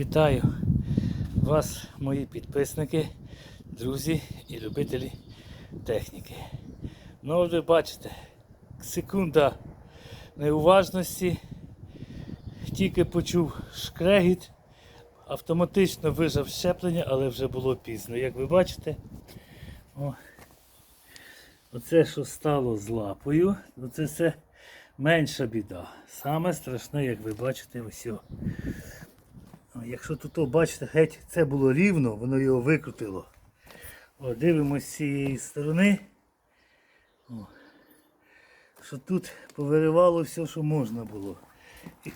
Вітаю вас, мої підписники, друзі і любителі техніки. Ну, ви бачите, секунда неуважності, тільки почув шкрегіт, автоматично вижав щеплення, але вже було пізно. Як ви бачите, о, оце, що стало з лапою, це все менша біда. Саме страшне, як ви бачите, ось. Якщо тут, бачите, геть це було рівно, воно його викрутило. О, дивимось з цієї сторони. О, що тут повиривало все, що можна було. І,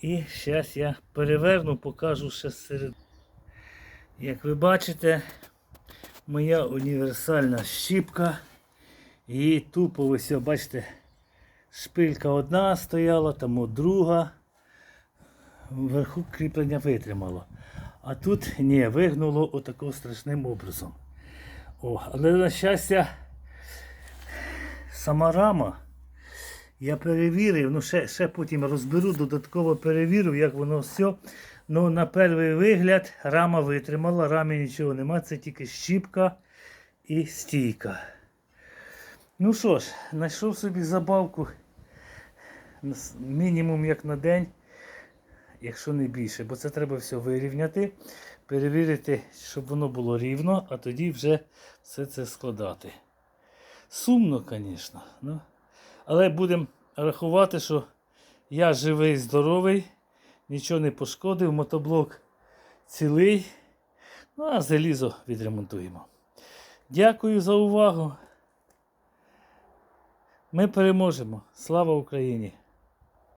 і зараз я переверну, покажу ще серед. Як ви бачите, моя універсальна щіпка. І тупо ось, бачите, шпилька одна стояла, там друга вверху кріплення витримало. А тут ні, вигнуло отако страшним образом. О, але на щастя, сама рама, я перевірив, ну ще, ще потім розберу, додатково перевірив, як воно все. Ну, на перший вигляд рама витримала, рамі нічого нема, це тільки щіпка і стійка. Ну що ж, знайшов собі забавку мінімум як на день якщо не більше, бо це треба все вирівняти, перевірити, щоб воно було рівно, а тоді вже все це складати. Сумно, звісно. Ну. Але будемо рахувати, що я живий, здоровий, нічого не пошкодив, мотоблок цілий. Ну, а залізо відремонтуємо. Дякую за увагу. Ми переможемо. Слава Україні!